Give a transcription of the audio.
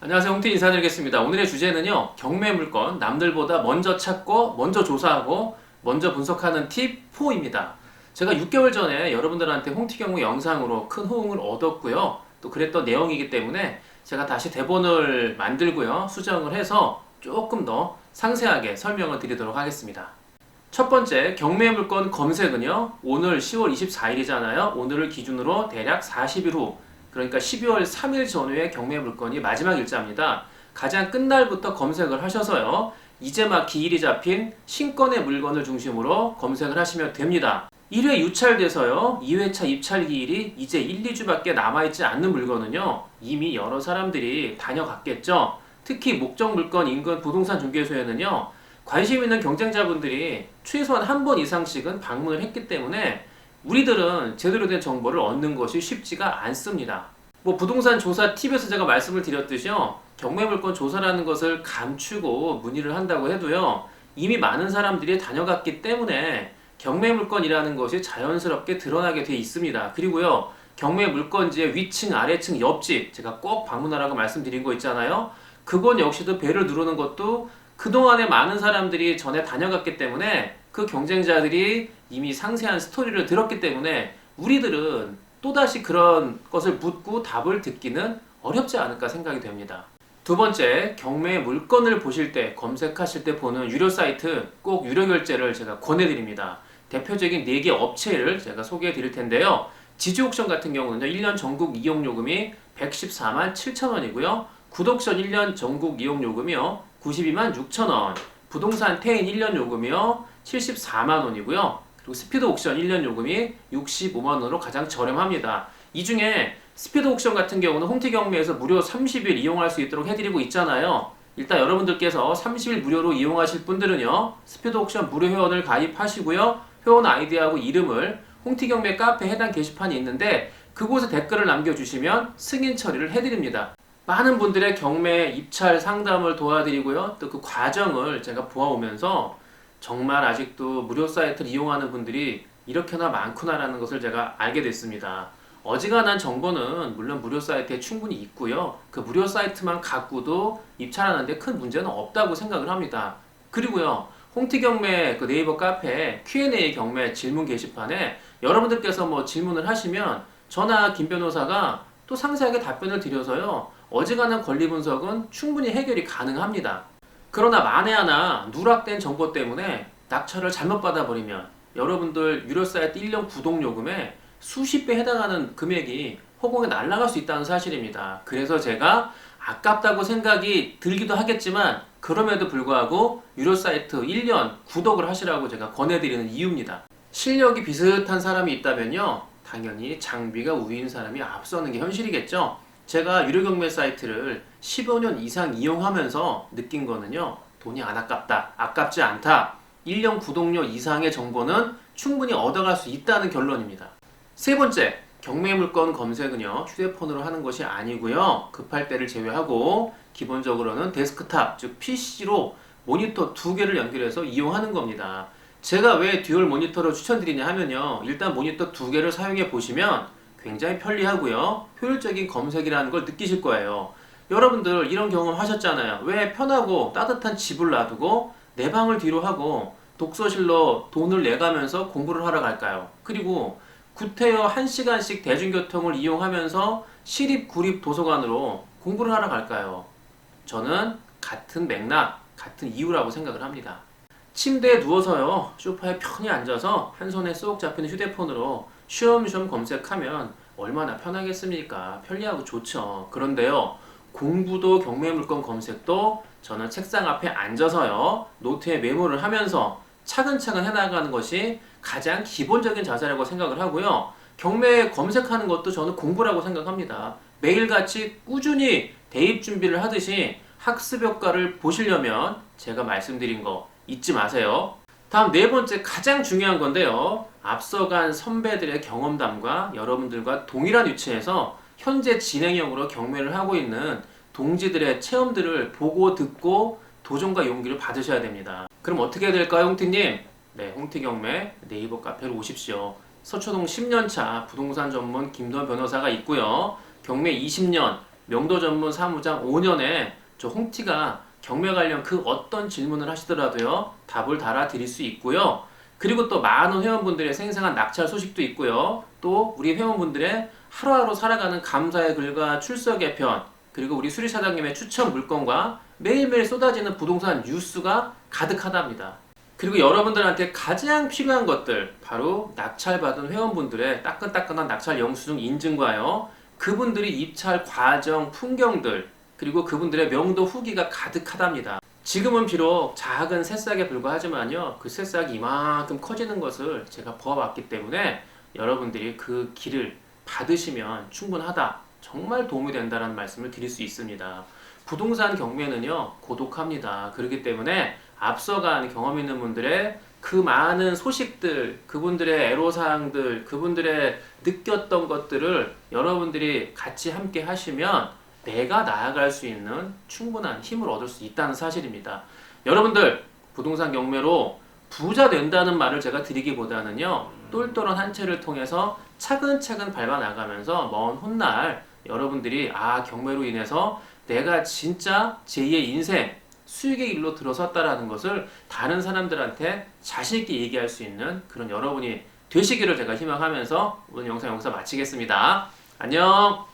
안녕하세요. 홍태 인사드리겠습니다. 오늘의 주제는요. 경매 물건 남들보다 먼저 찾고 먼저 조사하고 먼저 분석하는 팁 4입니다. 제가 6개월 전에 여러분들한테 홍티 경매 영상으로 큰 호응을 얻었고요. 또 그랬던 내용이기 때문에 제가 다시 대본을 만들고요. 수정을 해서 조금 더 상세하게 설명을 드리도록 하겠습니다. 첫 번째 경매 물건 검색은요. 오늘 10월 24일이잖아요. 오늘을 기준으로 대략 40일 후 그러니까 12월 3일 전후에 경매 물건이 마지막 일자입니다. 가장 끝날부터 검색을 하셔서요. 이제 막 기일이 잡힌 신건의 물건을 중심으로 검색을 하시면 됩니다. 1회 유찰돼서요. 2회차 입찰 기일이 이제 1, 2주밖에 남아있지 않는 물건은요. 이미 여러 사람들이 다녀갔겠죠. 특히 목적 물건 인근 부동산 중개소에는요. 관심 있는 경쟁자분들이 최소한 한 번 이상씩은 방문을 했기 때문에 우리들은 제대로 된 정보를 얻는 것이 쉽지가 않습니다. 뭐 부동산 조사 팁에서 제가 말씀을 드렸듯이요. 경매 물건 조사라는 것을 감추고 문의를 한다고 해도요. 이미 많은 사람들이 다녀갔기 때문에 경매 물건이라는 것이 자연스럽게 드러나게 돼 있습니다. 그리고요. 경매 물건지의 위층, 아래층, 옆집 제가 꼭 방문하라고 말씀드린 거 있잖아요. 그건 역시도 배를 누르는 것도 그동안에 많은 사람들이 전에 다녀갔기 때문에 그 경쟁자들이 이미 상세한 스토리를 들었기 때문에 우리들은 또다시 그런 것을 묻고 답을 듣기는 어렵지 않을까 생각이 됩니다. 두 번째, 경매 물건을 보실 때, 검색하실 때 보는 유료 사이트 꼭 유료 결제를 제가 권해드립니다. 대표적인 4개 업체를 제가 소개해 드릴 텐데요. 지주옥션 같은 경우는요, 1년 전국 이용요금이 114만 7천 원이고요. 구독션 1년 전국 이용요금이요, 92만 6천 원. 부동산 태인 1년 요금이요, 74만 원이고요. 그리고 스피드 옥션 1년 요금이 65만 원으로 가장 저렴합니다. 이 중에 스피드 옥션 같은 경우는 홍티 경매에서 무료 30일 이용할 수 있도록 해드리고 있잖아요. 일단 여러분들께서 30일 무료로 이용하실 분들은요, 스피드 옥션 무료 회원을 가입하시고요, 회원 아이디하고 이름을 홍티 경매 카페 해당 게시판이 있는데 그곳에 댓글을 남겨주시면 승인 처리를 해드립니다. 많은 분들의 경매 입찰 상담을 도와드리고요, 또 그 과정을 제가 보아오면서 정말 아직도 무료 사이트를 이용하는 분들이 이렇게나 많구나라는 것을 제가 알게 됐습니다. 어지간한 정보는 물론 무료 사이트에 충분히 있고요. 그 무료 사이트만 갖고도 입찰하는데 큰 문제는 없다고 생각을 합니다. 그리고요. 홍티 경매 그 네이버 카페 Q&A 경매 질문 게시판에 여러분들께서 뭐 질문을 하시면 저나 김 변호사가 또 상세하게 답변을 드려서요. 어지간한 권리 분석은 충분히 해결이 가능합니다. 그러나 만에 하나 누락된 정보 때문에 낙찰을 잘못 받아버리면 여러분들 유료 사이트 1년 구독 요금에 수십 배 해당하는 금액이 허공에 날아갈 수 있다는 사실입니다. 그래서 제가 아깝다고 생각이 들기도 하겠지만 그럼에도 불구하고 유료 사이트 1년 구독을 하시라고 제가 권해드리는 이유입니다. 실력이 비슷한 사람이 있다면요. 당연히 장비가 우위인 사람이 앞서는 게 현실이겠죠. 제가 유료 경매 사이트를 15년 이상 이용하면서 느낀 거는요. 돈이 안 아깝다. 아깝지 않다. 1년 구독료 이상의 정보는 충분히 얻어갈 수 있다는 결론입니다. 세 번째, 경매 물건 검색은요. 휴대폰으로 하는 것이 아니고요. 급할 때를 제외하고 기본적으로는 데스크탑, 즉 PC로 모니터 두 개를 연결해서 이용하는 겁니다. 제가 왜 듀얼 모니터를 추천드리냐 하면요. 일단 모니터 두 개를 사용해 보시면 굉장히 편리하고요. 효율적인 검색이라는 걸 느끼실 거예요. 여러분들 이런 경험 하셨잖아요. 왜 편하고 따뜻한 집을 놔두고 내 방을 뒤로 하고 독서실로 돈을 내가면서 공부를 하러 갈까요? 그리고 구태여 1시간씩 대중교통을 이용하면서 시립 구립 도서관으로 공부를 하러 갈까요? 저는 같은 맥락, 같은 이유라고 생각을 합니다. 침대에 누워서요, 소파에 편히 앉아서 한 손에 쏙 잡히는 휴대폰으로 쉬엄쉬엄 검색하면 얼마나 편하겠습니까? 편리하고 좋죠. 그런데요, 공부도 경매 물건 검색도 저는 책상 앞에 앉아서요, 노트에 메모를 하면서 차근차근 해나가는 것이 가장 기본적인 자세라고 생각을 하고요. 경매 검색하는 것도 저는 공부라고 생각합니다. 매일같이 꾸준히 대입 준비를 하듯이 학습 효과를 보시려면 제가 말씀드린 거 잊지 마세요. 다음 네 번째 가장 중요한 건데요. 앞서간 선배들의 경험담과 여러분들과 동일한 위치에서 현재 진행형으로 경매를 하고 있는 동지들의 체험들을 보고 듣고 도전과 용기를 받으셔야 됩니다. 그럼 어떻게 해야 될까요, 홍티님? 네, 홍티 경매 네이버 카페로 오십시오. 서초동 10년차 부동산 전문 김도현 변호사가 있고요. 경매 20년, 명도 전문 사무장 5년에 저 홍티가 경매 관련 그 어떤 질문을 하시더라도요 답을 달아드릴 수 있고요. 그리고 또 많은 회원분들의 생생한 낙찰 소식도 있고요. 또 우리 회원분들의 하루하루 살아가는 감사의 글과 출석 개편 그리고 우리 수리 사장님의 추천 물건과 매일매일 쏟아지는 부동산 뉴스가 가득하답니다. 그리고 여러분들한테 가장 필요한 것들 바로 낙찰받은 회원분들의 따끈따끈한 낙찰 영수증 인증과요. 그분들이 입찰 과정 풍경들 그리고 그분들의 명도 후기가 가득하답니다. 지금은 비록 작은 새싹에 불과하지만요. 그 새싹이 이만큼 커지는 것을 제가 보아왔기 때문에 여러분들이 그 길을 받으시면 충분하다. 정말 도움이 된다는 말씀을 드릴 수 있습니다. 부동산 경매는요, 고독합니다. 그렇기 때문에 앞서간 경험 있는 분들의 그 많은 소식들, 그분들의 애로사항들, 그분들의 느꼈던 것들을 여러분들이 같이 함께 하시면 내가 나아갈 수 있는 충분한 힘을 얻을 수 있다는 사실입니다. 여러분들, 부동산 경매로 부자 된다는 말을 제가 드리기보다는요, 똘똘한 한 채를 통해서 차근차근 밟아 나가면서 먼 훗날 여러분들이 아, 경매로 인해서 내가 진짜 제2의 인생, 수익의 길로 들어섰다라는 것을 다른 사람들한테 자신 있게 얘기할 수 있는 그런 여러분이 되시기를 제가 희망하면서 오늘 영상 여기서 마치겠습니다. 안녕!